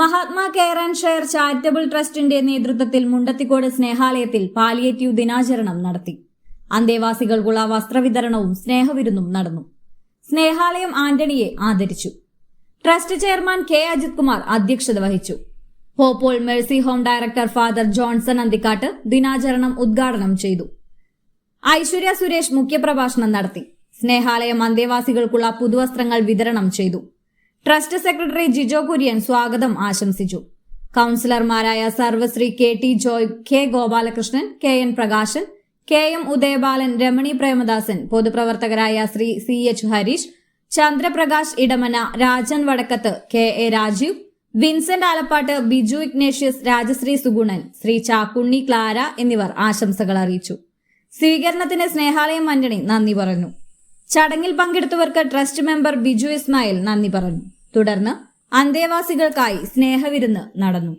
Mahatma care and share charitable ട്രസ്റ്റിന്റെ നേതൃത്വത്തിൽ Mundathikode സ്നേഹാലയത്തിൽ palliative ദിനാചരണം നടത്തി. അന്തേവാസികൾക്കുള്ള വസ്ത്രവിതരണവും സ്നേഹവിരുന്നും നടന്നു. സ്നേഹാലയം ആന്റണിയെ ആദരിച്ചു. Trust chairman K Ajith Kumar അധ്യക്ഷത വഹിച്ചു. Pope Paul mercy home director father Johnson Anthikkatt ദിനാചരണം ഉദ്ഘാടനം ചെയ്തു. ഐശ്വര്യ സുരേഷ് മുഖ്യപ്രഭാഷണം നടത്തി. സ്നേഹാലയം അന്തേവാസികൾക്കുള്ള പുതുവസ്ത്രങ്ങൾ വിതരണം ചെയ്തു. ട്രസ്റ്റ് സെക്രട്ടറി ജിജോ കുര്യൻ സ്വാഗതം ആശംസിച്ചു. കൗൺസിലർമാരായ സർവശ്രീ K T Joy K Gopalakrishnan K N Prakashan K M Udayabalan Ramani Premadasan പൊതുപ്രവർത്തകരായ Shri C H Harish Chandraprakash Edamana Rajan Vadakkath K A Rajeev Vincent Alappatt Biju Ignatius Rajasree Sugunan Shri Chakkunni Clara എന്നിവർ ആശംസകൾ അറിയിച്ചു. സ്വീകരണത്തിന് സ്നേഹാലയം ആന്റണി നന്ദി പറഞ്ഞു. ചടങ്ങിൽ പങ്കെടുത്തവർക്ക് trust member Biju Ismail നന്ദി പറഞ്ഞു. തുടർന്ന് അന്തേവാസികൾക്കായി സ്നേഹവിരുന്ന് നടന്നു.